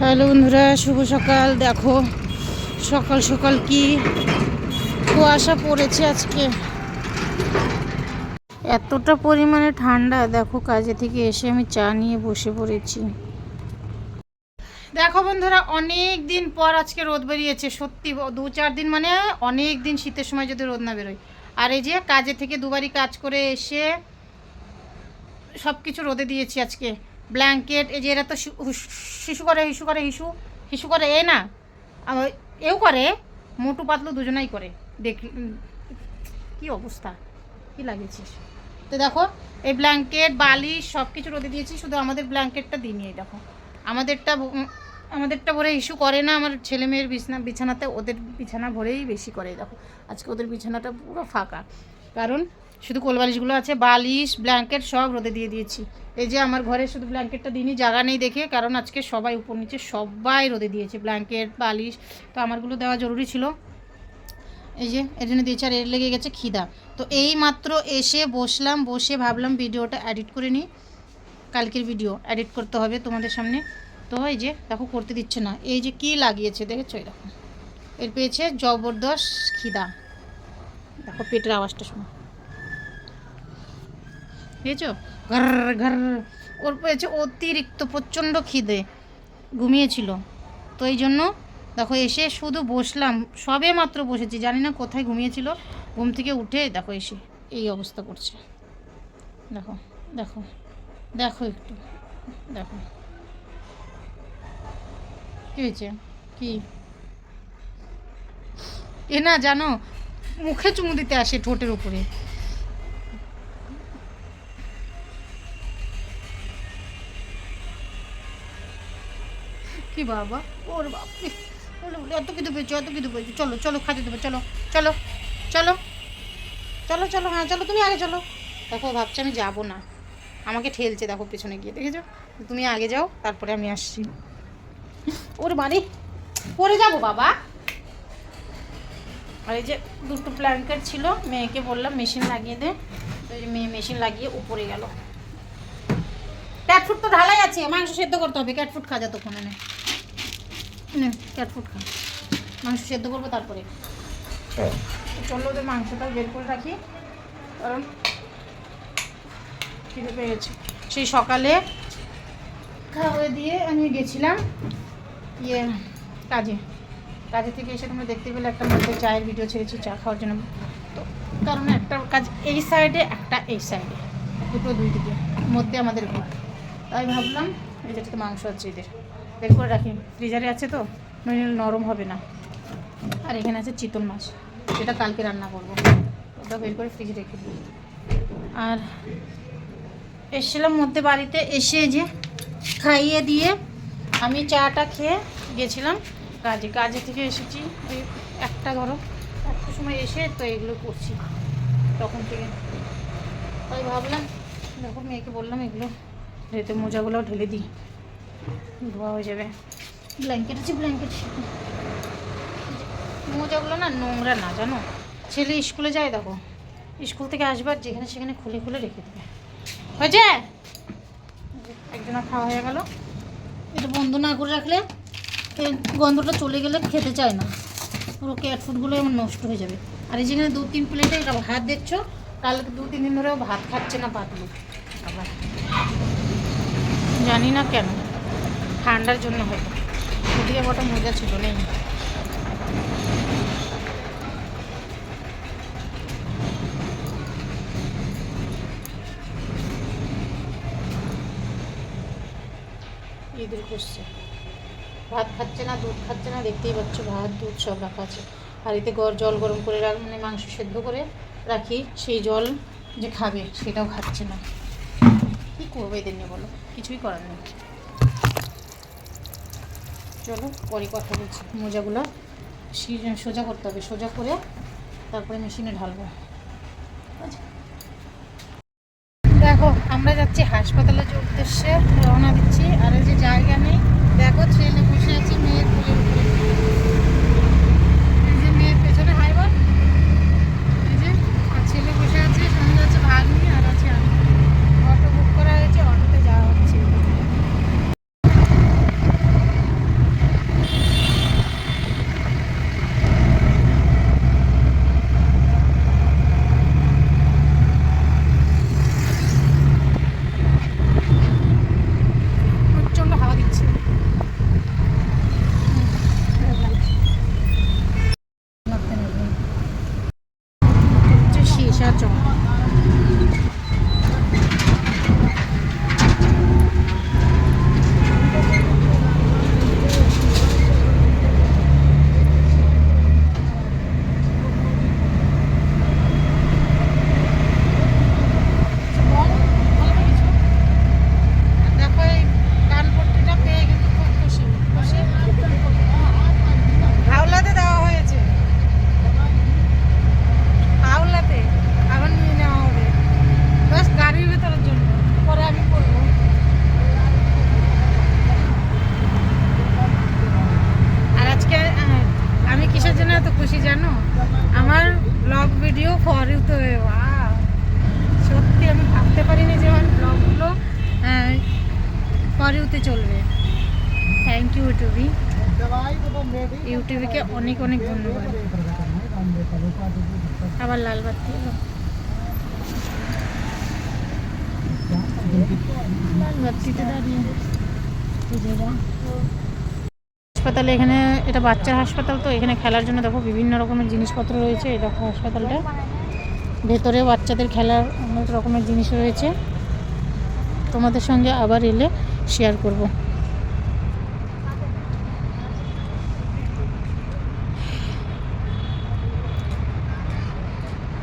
Hello বন্ধুরা, শুভ সকাল। দেখো, সকাল সকাল কি কুয়াশা পড়েছে আজকে। এতটা পরিমাণে ঠান্ডা, দেখো কাজে থেকে এসে আমি চা নিয়ে বসে পড়েছি। দেখো বন্ধুরা, অনেক দিন পর আজকে রোদ বেরিয়েছে, সত্যি, দু চার দিন মানে অনেক দিন শীতের সময় যদি রোদ না বেরোয়। আর এই যে কাজে থেকে দুবারই কাজ করে এসে সব কিছু রোদে দিয়েছি আজকে। ব্ল্যাঙ্কেট, এই যে এরা তো শিশু করে, হিসু করে, হিসু হিসু করে, এ না। এও করে, মোটু পাতলু দুজনাই করে। দেখ, কি অবস্থা, কি লাগিয়েছিস? তো দেখো, এই ব্ল্যাঙ্কেট, বালিশ সব কিছু রোদে দিয়েছি, শুধু আমাদের ব্ল্যাঙ্কেটটা দিইনি এই দেখো। আমাদেরটা আমাদেরটা ভরে ইস্যু করে না, আমার ছেলে মেয়ের বিছানা, বিছানাতে ওদের বিছানা ভরেই বেশি করে দেখো। আজকে ওদের বিছানাটা পুরো ফাঁকা। কারণ শুধু কোলবালিশগুলো আছে, বালিশ ব্ল্যাঙ্কেট সব রোদে দিয়ে দিয়েছি। এই যে আমার ঘরে শুধু ব্ল্যাঙ্কেটটা দিনই জায়গা নেই দেখে, কারণ আজকে সবাই উপর নিচে সবাই রোদে দিয়েছে ব্ল্যাঙ্কেট বালিশ, তো আমারগুলো দেওয়া জরুরি ছিল। এই যে, এর জন্য দিয়েছে, আর এর লেগে গেছে খিদা। তো এই মাত্র এসে বসলাম, বসে ভাবলাম ভিডিওটা এডিট করে নিই। কালকের ভিডিও এডিট করতে হবে তোমাদের সামনে। তো এই যে, দেখো করতে দিচ্ছে না। এই যে কি লাগিয়েছে, দেখেছ দেখো এর পেয়েছে জবরদস্ত খিদা। দেখো পেটের আওয়াজটা শোনো। বুঝেছ ঘর ঘর। ওর পেয়েছে অতিরিক্ত প্রচণ্ড খিদে। ঘুমিয়েছিল। তো এই জন্য দেখো এসে শুধু বসলাম। সবে মাত্র বসেছি। জানি না কোথায় ঘুমিয়েছিল। ঘুম থেকে উঠে দেখো এসে এই অবস্থা করছে। দেখো দেখো দেখো একটু। দেখো। কী হয়েছে? কি? এ না, জানো মুখে চুমু দিতে আসে ঠোঁটের উপরে। কি বাবা? ওর বাপরে। এত কিছু পেয়েছ, এত কিছু পেয়েছ। চলো চলো, খাতে দেবো, চলো চলো চলো চলো চলো হ্যাঁ চলো, তুমি আগে চলো। দেখো, ভাবছি আমি যাব না। আমাকে ঠেলছে, দেখো, পেছনে গিয়ে, দেখেছ? তুমি আগে যাও, তারপরে আমি আসছি। ওর বাড়ি পরে যাব, বাবা। আর এই যে দুটো ব্ল্যাঙ্কেট ছিল, মেয়েকে বললাম মেশিন লাগিয়ে দে। তো মেয়ে মেশিন লাগিয়ে উপরে গেল। ক্যাটফুট তো ঢালাই আছে, মাংস সেদ্ধ করতে হবে ক্যাটফুট খা যতক্ষণ এনে। ক্যাটফুট খা। মাংস সেদ্ধ করব তারপরে। চলো ওদের মাংসটা বের করে রাখি, কারণ খিদে পেয়ে গেছে। সেই সকালে খাওয়া দিয়ে আমি গেছিলাম ইয়ে কাজে। কাজে থেকে এসে তোমরা দেখতে পেলে একটা মধ্যে চায়ের ভিডিও ছেড়েছি, চা খাওয়ার জন্য। তো কারণ একটা কাজ এই সাইডে একটা এই সাইডে দুটো দুই দিকে, মধ্যে আমাদের ঘর তাই ভাবলাম, এই যেটাতে মাংস আছে এদের। বের করে রাখি। ফ্রিজারে আছে তো নইলে নরম হবে না। আর এখানে আছে চিতল মাছ, যেটা কালকে রান্না করব। ওটা বের করে ফ্রিজে রেখে দিই। আর এসেছিলাম মধ্যে বাড়িতে, এসে যে খাইয়ে দিয়ে আমি চাটা খেয়ে গেছিলাম। কাজে কাজে থেকে এসেছি। ওই একটা ধরো, একটা সময় এসে তো এগুলো করছি। তখন থেকে তাই ভাবলাম, দেখো মেয়েকে বললাম এগুলো রেতে মোজাগুলো ঢেলে দিই। ধোয়া হয়ে যাবে। ব্ল্যাঙ্কেট আছে, ব্ল্যাঙ্কেট। মোজাগুলো না নোংরা না, জানো? ছেলে স্কুলে যায়, দেখো। স্কুল থেকে আসবার যেখানে সেখানে খুলে খুলে রেখে দেবে। হয়েছে? একজনের খাওয়া হয়ে গেল। এটা বন্ধ না করে রাখলে এই গন্ধটা চলে গেলে খেতে চায় না। পুরো ক্যাট ফুডগুলো এমন নষ্ট হয়ে যাবে। আর এই যেখানে দু তিন প্লেটে ভাত দেখছ কালকে দু তিন দিন ধরেও ভাত খাচ্ছে না পাতলু। আবার জানি না কেন, ঠান্ডার জন্য হয়তো। ওদিকে কটা মজা ছিল, নেই? ঈদের করছে। ভাত খাচ্ছে না, দুধ খাচ্ছে না, দেখতেই পাচ্ছ ভাত, দুধ সব রাখা আছে। আর এতে গর জল গরম করে রাখ মানে মাংস সেদ্ধ করে রাখি, সেই জল যে খাবে, সেটাও খাচ্ছে না। কী করব এদের নিয়ে বলো? কিছুই করার নেই। চলো, পরে কথা বলছি। মোজাগুলো সোজা করতে হবে, সোজা করে তারপরে মেশিনে ঢালবো। আচ্ছা। দেখো, আমরা যাচ্ছি হাসপাতালে যে উদ্দেশ্যে রওনা দিচ্ছি, আর এই যে জায়গা নেই খুশি জানো? আমার ব্লগ ভিডিও ফরে তো সত্যি আমি ভাবতে পারিনি যে আমার ব্লগগুলো ফরিউতে চলবে। থ্যাংক ইউ ইউটিউবি ইউটিউবিকে অনেক অনেক ধন্যবাদ। আবার লাল বাতি লাল বাতিতে দাঁড়িয়ে। হাসপাতালে এখানে, এটা বাচ্চার হাসপাতাল তো, এখানে খেলার জন্য দেখো বিভিন্ন রকমের জিনিসপত্র রয়েছে, এই দেখো হাসপাতালটা। ভেতরে বাচ্চাদের খেলার অনেক রকমের জিনিস রয়েছে। তোমাদের সঙ্গে আবার এলে শেয়ার করব।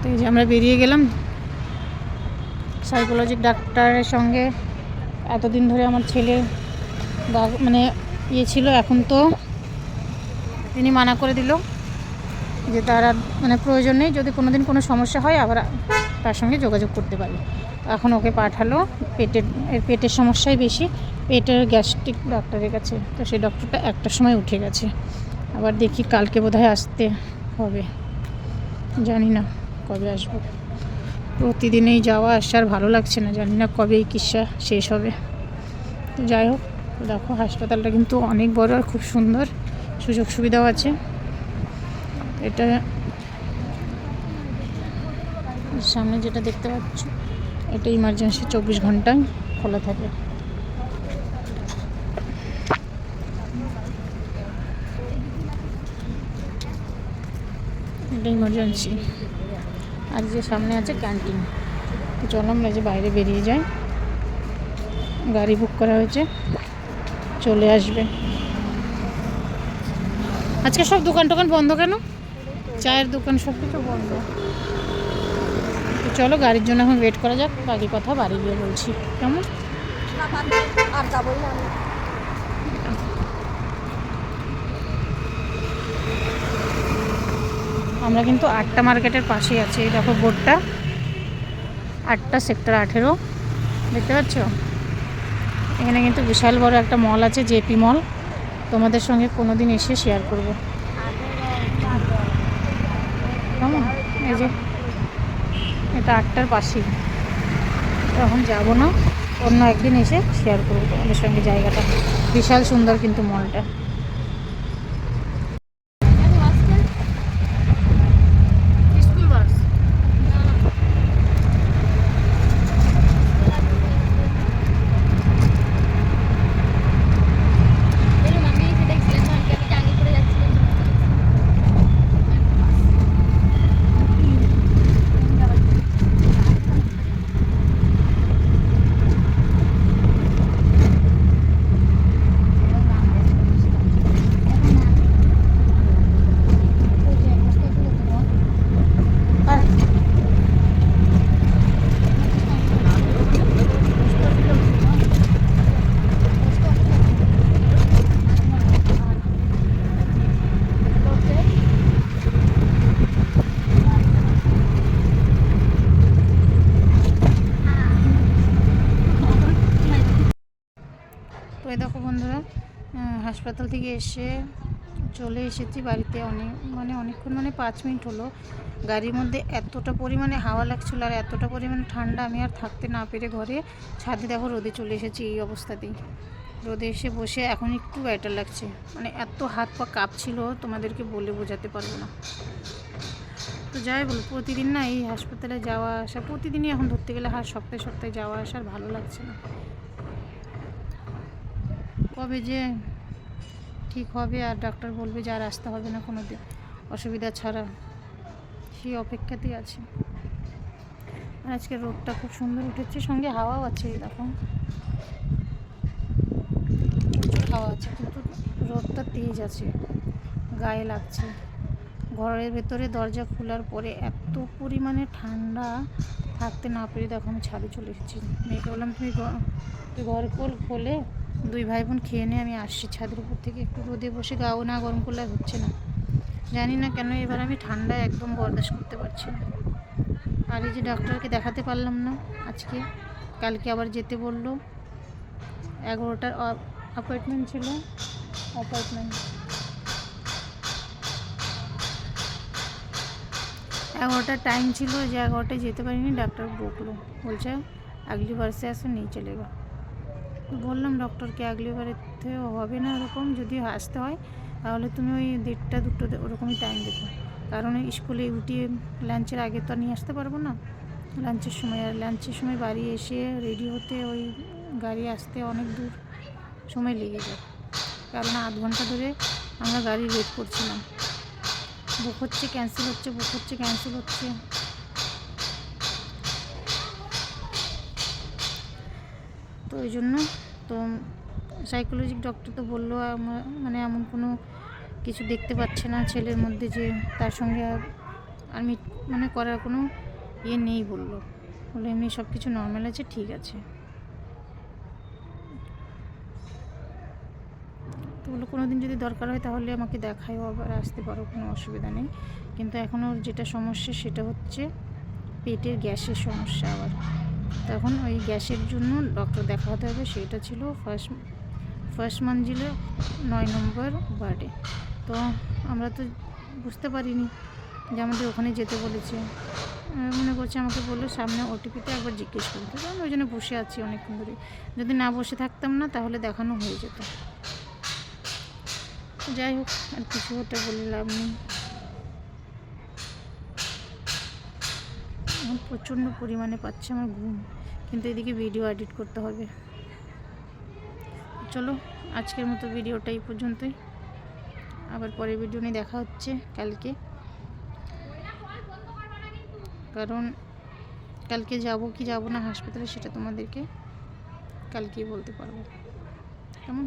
তো এই যে আমরা বেরিয়ে গেলাম। সাইকোলজিক ডাক্তারের সঙ্গে, এতদিন ধরে আমার ছেলে মানে ইয়ে ছিল, এখন তো তিনি মানা করে দিল যে তার আর মানে প্রয়োজন নেই, যদি কোনো দিন কোনো সমস্যা হয় আবার তার সঙ্গে যোগাযোগ করতে পারি এখন ওকে পাঠালো, পেটের, এর পেটের সমস্যাই বেশি, পেটের গ্যাস্ট্রিক ডাক্তারের কাছে। তো সেই ডক্টরটা একটার সময় উঠে গেছে। আবার দেখি কালকে বোধহয় আসতে হবে। জানি না কবে আসব। প্রতিদিনেই যাওয়া আসার ভালো লাগছে না, জানি না কবে এই কিস্সা শেষ হবে। তো যাই হোক দেখো হাসপাতালটা কিন্তু অনেক বড় আর খুব সুন্দর। সুযোগ সুবিধাও আছে। এটা সামনে যেটা দেখতে পাচ্ছ এটা ইমার্জেন্সি চব্বিশ ঘন্টায় খোলা থাকে। এটা ইমার্জেন্সি আর যে সামনে আছে ক্যান্টিন তো চলো আমরা যে বাইরে বেরিয়ে যাই। গাড়ি বুক করা হয়েছে। চলে আসবে। আজকে সব দোকান টোকান বন্ধ কেন? চায়ের দোকান সব কিছু বন্ধ। চলো, গাড়ির জন্য এখন ওয়েট করা যাক, বাকি কথা বাড়ি গিয়ে বলছি। কেমন? আমরা কিন্তু আটটা মার্কেটের পাশেই আছি। এই দেখো বোর্ডটা। আটটা, সেক্টর আঠেরো। দেখতে পাচ্ছ? এখানে কিন্তু বিশাল বড় একটা মল আছে জেপি মল। তোমাদের সঙ্গে কোনো দিন এসে শেয়ার করব। কেমন? এই যে, এটা আটটার পাশেই তখন যাব না, অন্য একদিন এসে শেয়ার করব তোমাদের সঙ্গে জায়গাটা। বিশাল সুন্দর কিন্তু মলটা স্কুল বাস এরকম আমি এসে দেখছিলাম কালকে আমি টাঙ্গি করে যাচ্ছিলাম তো এই দেখো বন্ধুরা আহ, হাসপাতাল থেকে এসে চলে এসেছি বাড়িতে অনেক মানে অনেকক্ষণ মানে পাঁচ মিনিট হলো। গাড়ির মধ্যে এতটা পরিমাণে হাওয়া লাগছিল আর এতটা পরিমাণে ঠান্ডা আমি আর থাকতে না পেরে ঘরে ছাদে দেখো রোদে চলে এসেছি এই অবস্থাতেই। রোদে এসে বসে এখন একটু ব্যাটার লাগছে। মানে এত হাত পা কাঁপছিল, তোমাদেরকে বলে বোঝাতে পারব না। তো যাই বলো, প্রতিদিন না এই হাসপাতালে যাওয়া আসা, প্রতিদিনই এখন ধরতে গেলে হার সপ্তাহে সপ্তাহে যাওয়া আসার ভালো লাগছে না। কবে যে ঠিক হবে আর ডাক্তার বলবে যে আর আসতে হবে না কোনো দিন অসুবিধা ছাড়া। সেই অপেক্ষাতেই আছি। আর আজকে রোদটা খুব সুন্দর উঠেছে, সঙ্গে হাওয়াও আছে দেখো। প্রচুর হাওয়া আছে, কিন্তু রোদটা তেজ আছে, গায়ে লাগছে। ঘরের ভেতরে দরজা খোলার পরে এত পরিমাণে ঠান্ডা থাকতে না পেরে দেখো আমি ছাদে চলে এসেছি। মেয়েকে বললাম, তুমি ঘর খোল, খোলে দুই ভাই বোন খেয়ে নিয়ে আমি আসছি। ছাদের উপর থেকে একটু রোদে বসে গাও না গরম করলে হচ্ছে না। জানি না কেন এবার আমি ঠান্ডায় একদম বরদাস করতে পারছি না। আর এই যে ডাক্তারকে দেখাতে পারলাম না আজকে, কালকে আবার যেতে বলল। এগারোটার অ্যাপয়েন্টমেন্ট ছিল। অ্যাপয়েন্টমেন্ট এগারোটার টাইম ছিল, যে এগারোটায় যেতে পারিনি, ডাক্তার বকলো। বলছে, আগলি বার্সে আসো, নিয়ে চলে গেলো বললাম, ডক্টরকে আগলিবারেতেও হবে না ওরকম, যদি আসতে হয়, তাহলে তুমি ওই দেড়টা, দুটো ওরকমই টাইম দেবো কারণ স্কুলে উঠিয়ে লাঞ্চের আগে তো নিয়ে আসতে পারব না। লাঞ্চের সময়, আর লাঞ্চের সময় বাড়ি এসে রেডি হতে ওই গাড়ি আসতে অনেক দূর সময় লেগে যায়। কারণ আধ ঘণ্টা ধরে আমরা গাড়ি ওয়েট করছিলাম। বুক হচ্ছে ক্যান্সেল হচ্ছে বুক হচ্ছে ক্যান্সেল হচ্ছে। তো ওই জন্য তো সাইকোলজিক ডক্টর তো বলল মানে এমন কোনো কিছু দেখতে পাচ্ছে না ছেলের মধ্যে যে তার সঙ্গে আমি মানে করার কোনো ইয়ে নেই বলল। বলে এমনি সব কিছু নর্মাল আছে, ঠিক আছে। তো বলল কোনো দিন যদি দরকার হয় তাহলে আমাকে দেখায়ও, আবার আসতে পারো, কোনো অসুবিধা নেই। কিন্তু এখন যেটা সমস্যা সেটা হচ্ছে পেটের গ্যাসের সমস্যা আবার। তখন ওই গ্যাসের জন্য ডক্টর দেখাতে হবে সেটা ছিল ফার্স্ট ফার্স্ট মঞ্জিলে নয় নম্বর ওয়ার্ডে তো আমরা তো বুঝতে পারিনি যে আমাদের ওখানে যেতে বলেছে। মনে করছি আমাকে বলল সামনে ওটিপিতে একবার জিজ্ঞেস করতে। তো আমি ওই জন্য বসে আছি অনেকক্ষণ ধরে। যদি না বসে থাকতাম না, তাহলে দেখানো হয়ে যেত। যাই হোক, আর কিছু হতে বলে লাভ নেই। এখন প্রচণ্ড পরিমাণে পাচ্ছে আমার ঘুম। কিন্তু এদিকে ভিডিও এডিট করতে হবে। চলো, আজকের মতো ভিডিওটা এই পর্যন্তই। আবার পরের ভিডিও নিয়ে দেখা হচ্ছে কালকে। কারণ কালকে যাব কি যাব না হাসপাতালে সেটা তোমাদেরকে কালকেই বলতে পারব। কেমন?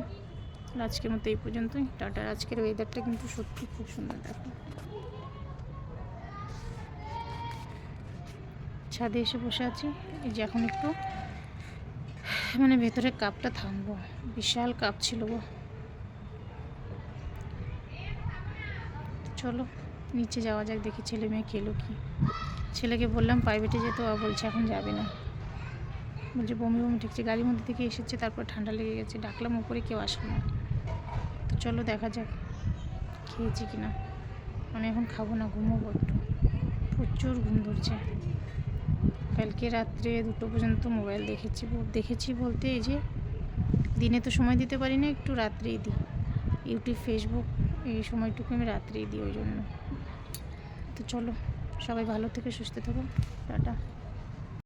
আজকের মতো এই পর্যন্তই। টাটা। আজকের ওয়েদারটা কিন্তু সত্যি খুব সুন্দর দেখো। ছাদে এসে বসে আছি। এই যে এখন একটু মানে ভেতরে কাপটা থামবো। বিশাল কাপ ছিল গো। চলো, নিচে যাওয়া যাক, দেখি ছেলে মেয়ে খেলো কি। ছেলেকে বললাম প্রাইভেটে যেতে, ও বলছে এখন যাবে না। বলছে, বমি বমি ঠিকছে। গাড়ির মধ্যে থেকে এসেছে, তারপর ঠান্ডা লেগে গেছে। ডাকলাম, উপরে কেউ আসলো না। তো চলো, দেখা যাক খেয়েছি কি না আমি এখন খাব না, ঘুমোবো একটু। প্রচুর ঘুম ধরছে। কালকে রাত্রে দুটো পর্যন্ত মোবাইল দেখেছি দেখেছি বলতে এই যে দিনে তো সময় দিতে পারি না, একটু রাত্রেই দিই। ইউটিউব ফেসবুক এই সময়টুকু আমি রাত্রেই দিই ওই জন্য। তো চলো, সবাই ভালো থেকে সুস্থ থাকো। টাটা।